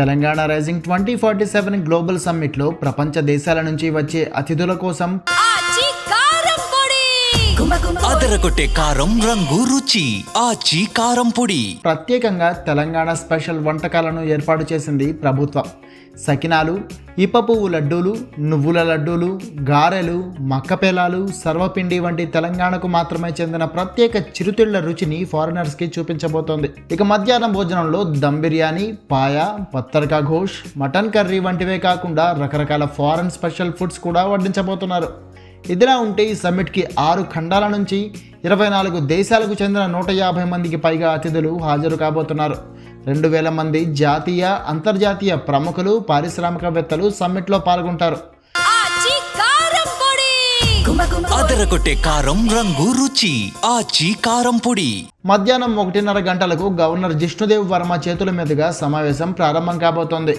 Telangana rising twenty forty seven global సమ్మిట్లో ప్రపంచ దేశాల నుంచి వచ్చే అతిథుల కోసం అదరగొట్టే కారం రంగు రుచి. ఆచి కారం పొడి. ప్రత్యేకంగా తెలంగాణ స్పెషల్ వంటకాలను ఏర్పాటు చేసింది ప్రభుత్వం. సకినాలు ఇప్ప పువ్వు లడ్డూలు నువ్వుల లడ్డూలు గారెలు మక్కపేలాలు సర్వపిండి వంటి తెలంగాణకు మాత్రమే చెందిన ప్రత్యేక చిరుతిళ్ళ రుచిని ఫారినర్స్కి చూపించబోతోంది. ఇక మధ్యాహ్నం భోజనంలో దమ్ బిర్యానీ పాయ పత్తర్కా ఘోష్ మటన్ కర్రీ వంటివే కాకుండా రకరకాల ఫారెన్ స్పెషల్ ఫుడ్స్ కూడా వడ్డించబోతున్నారు. ఇదిలా ఉంటే ఈ సమ్మిట్కి ఆరు ఖండాల నుంచి ఇరవై నాలుగు దేశాలకు చెందిన నూట యాభై మందికి పైగా అతిథులు హాజరు కాబోతున్నారు. రెండు వేల మంది జాతీయ అంతర్జాతీయ ప్రముఖులు పారిశ్రామికవేత్తలు సమ్మిట్లో పాల్గొంటారు. అదరగొట్టే కారం రంగు రుచి. ఆచి కారం పొడి. మధ్యాహ్నం ఒకటిన్నర గంటలకు గవర్నర్ జిష్ణుదేవ్ వర్మ చేతుల మీదుగా సమావేశం ప్రారంభం కాబోతోంది.